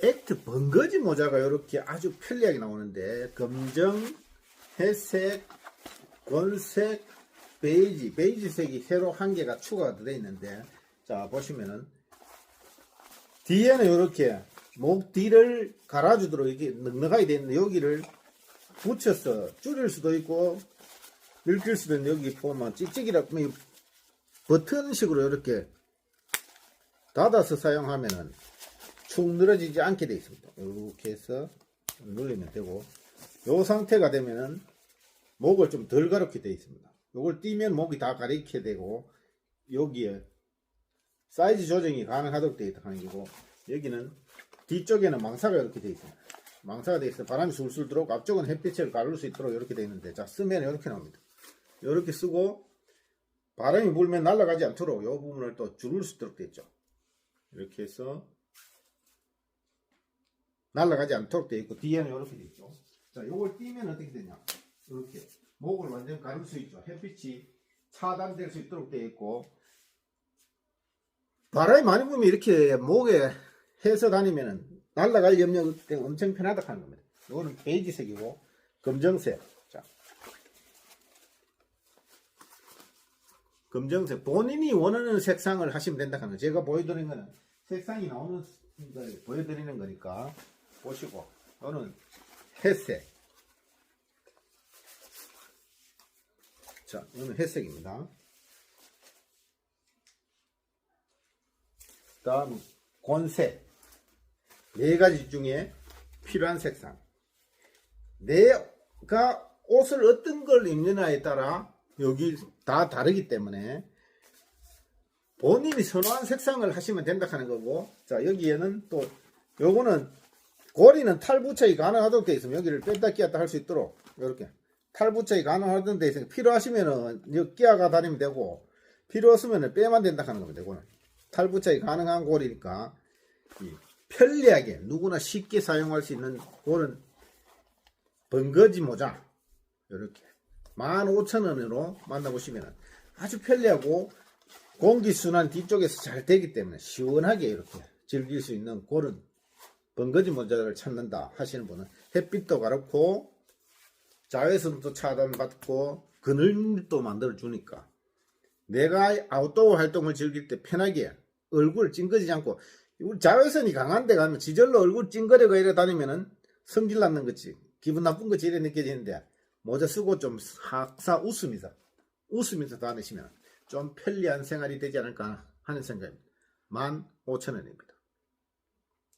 액트 번거지 모자가 이렇게 아주 편리하게 나오는데 검정, 회색, 권색, 베이지, 베이지색이 새로 한 개가 추가가 되어 있는데 자 보시면은 뒤에는 이렇게 목 뒤를 갈아주도록 이렇게 넉넉하게 되어 있는데 여기를 붙여서 줄일 수도 있고 늘릴 수도 있는데 여기 보면 찍찍이라 뭐 버튼식으로 이렇게 닫아서 사용하면은 축 늘어지지 않게 되어 있습니다. 이렇게 해서 눌리면 되고 이 상태가 되면은 목을 좀 덜 가렵게 되어 있습니다. 이걸 띄면 목이 다 가리게 되고 여기에 사이즈 조정이 가능하도록 되어 있다 하는 거고 여기는 뒤쪽에는 망사가 이렇게 되어 있습니다. 망사가 되어 있어 바람이 술술 들어오고 앞쪽은 햇빛을 가를 수 있도록 이렇게 되어 있는데 자 쓰면 이렇게 나옵니다. 이렇게 쓰고 바람이 불면 날아가지 않도록 이 부분을 또 줄일 수 있도록 되어 있죠. 이렇게 해서 날아가지 않도록 되어 있고 뒤에는 이렇게 되어 있죠. 자, 요걸 띄면 어떻게 되냐? 이렇게 목을 완전 가릴 수 있죠. 햇빛이 차단될 수 있도록 되어 있고 바람이 많이 불면 이렇게 목에 해서 다니면은 날아갈 염려 때문에 엄청 편하다 하는 겁니다. 이거는 베이지색이고 검정색. 자. 검정색 본인이 원하는 색상을 하시면 된다 하는 제가 보여드리는 거는 색상이 나오는 걸 보여드리는 거니까 보시고 이거는 회색. 자 이거는 회색입니다. 다음 권색. 네 가지 중에 필요한 색상. 내가 옷을 어떤 걸 입느냐에 따라 여기 다 다르기 때문에 본인이 선호한 색상을 하시면 된다 하는 거고 자 여기에는 또 요거는 고리는 탈부착이 가능하도록 되어 있으면 여기를 뺐다 끼었다 할 수 있도록. 이렇게. 탈부착이 가능하도록 되어 있으니까 필요하시면은 여기 끼어가 다니면 되고 필요 없으면은 빼면 된다 하는 겁니다 이거는. 탈부착이 가능한 고리니까 이 편리하게 누구나 쉽게 사용할 수 있는 그런 번거지 모자. 이렇게. 15,000원으로 만나보시면 아주 편리하고 공기순환 뒤쪽에서 잘 되기 때문에 시원하게 이렇게 즐길 수 있는 그런 번거지 모자를 찾는다 하시는 분은 햇빛도 가렵고 자외선도 차단받고 그늘도 만들어 주니까 내가 아웃도어 활동을 즐길 때 편하게 얼굴 찡그리지 않고 자외선이 강한 데 가면 지절로 얼굴 찡그리고 이래 다니면은 성질 나는 거지 기분 나쁜 거지 이래 느껴지는데 모자 쓰고 좀 학사 웃으면서 웃으면서 다니시면 좀 편리한 생활이 되지 않을까 하는 생각입니다. 15,000원입니다.